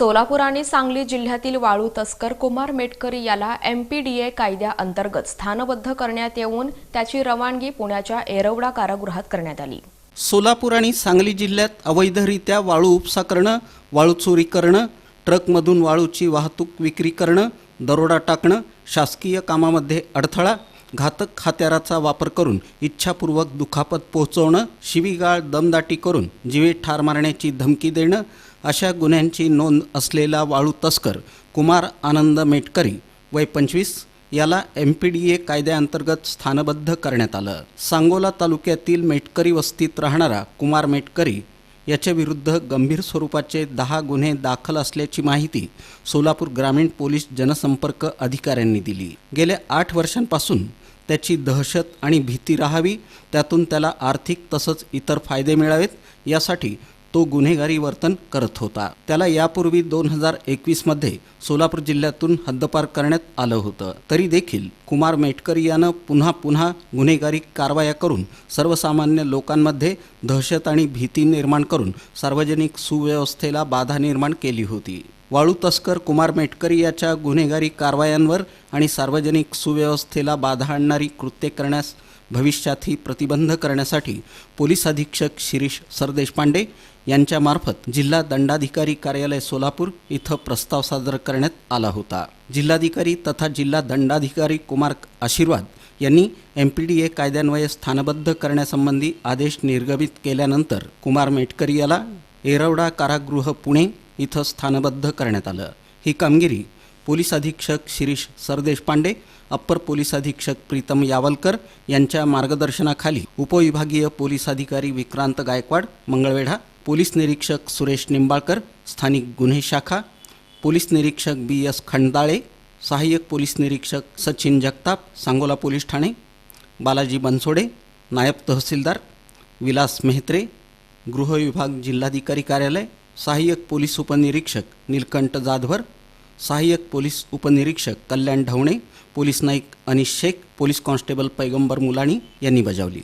सोलापूर आणि सांगली जिल्ह्यातील वाळू तस्कर कुमार मेटकरी याला एम पी डी ए कायद्याअंतर्गत स्थानबद्ध करण्यात येऊन त्याची रवानगी पुण्याच्या एरवडा कारागृहात करण्यात आली. सोलापूर आणि सांगली जिल्ह्यात अवैधरित्या वाळू उपसा करणं वाळू चोरी करणं ट्रकमधून वाळूची वाहतूक विक्री करणं दरोडा टाकणं शासकीय कामामध्ये अडथळा घातक हत्याराचा वापर करून इच्छापूर्वक दुखापत पोहोचवणं शिवीगाळ दमदाटी करून जीवे ठार मारण्याची धमकी देणं अशा गुन्ह्यांची नोंद असलेला वाळू तस्कर कुमार आनंद मेटकरी वय पंचवीस याला एम पी डी ए कायद्याअंतर्गत स्थानबद्ध करण्यात आलं. सांगोला तालुक्यातील मेटकरी वस्तीत राहणारा कुमार मेटकरी याच्या विरुद्ध गंभीर स्वरूपाचे दहा गुन्हे दाखल असल्याची माहिती सोलापूर ग्रामीण पोलीस जनसंपर्क अधिकाऱ्यांनी दिली. गेल्या आठ वर्षांपासून त्याची दहशत आणि भीती राहावी त्यातून त्याला आर्थिक तसंच इतर फायदे मिळावेत यासाठी तो गुन्हेगारी वर्तन करत होता. त्याला यापूर्वी दोन हजार एकवीसमध्ये सोलापूर जिल्ह्यातून हद्दपार करण्यात आलं होतं. तरी देखील कुमार मेटकर यानं पुन्हा पुन्हा गुन्हेगारी कारवाया करून सर्वसामान्य लोकांमध्ये दहशत आणि भीती निर्माण करून सार्वजनिक सुव्यवस्थेला बाधा निर्माण केली होती. वाळू तस्कर कुमार मेटकरी याच्या गुन्हेगारी कारवायांवर आणि सार्वजनिक सुव्यवस्थेला बाधा आणणारी कृत्ये करण्यास भविष्यातही प्रतिबंध करण्यासाठी पोलीस अधीक्षक शिरीष सरदेशपांडे यांच्यामार्फत जिल्हा दंडाधिकारी कार्यालय सोलापूर इथं प्रस्ताव सादर करण्यात आला होता. जिल्हाधिकारी तथा जिल्हा दंडाधिकारी कुमार आशीर्वाद यांनी एम पी डी ए कायद्यान्वये स्थानबद्ध करण्यासंबंधी आदेश निर्गमित केल्यानंतर कुमार मेटकरी याला एरवडा कारागृह पुणे इथं स्थानबद्ध करण्यात आलं. ही कामगिरी पोलीस अधीक्षक शिरीष सरदेशपांडे अप्पर पोलीस अधीक्षक प्रीतम यावलकर यांच्या मार्गदर्शनाखाली उपविभागीय पोलीस अधिकारी विक्रांत गायकवाड मंगळवेढा पोलीस निरीक्षक सुरेश निंबाळकर स्थानिक गुन्हे शाखा पोलीस निरीक्षक बी एस खंडाळे सहाय्यक पोलीस निरीक्षक सचिन जगताप सांगोला पोलीस ठाणे बालाजी बनसोडे नायब तहसीलदार विलास मेहत्रे गृहविभाग जिल्हाधिकारी कार्यालय सहाय्यक पोलीस उपनिरीक्षक निलकंठ जाधवर सहाय्यक पोलीस उपनिरीक्षक Kalyan Dhavane police Naik Anish Shaikh police constable Paigambar Mulani यांनी बजावली.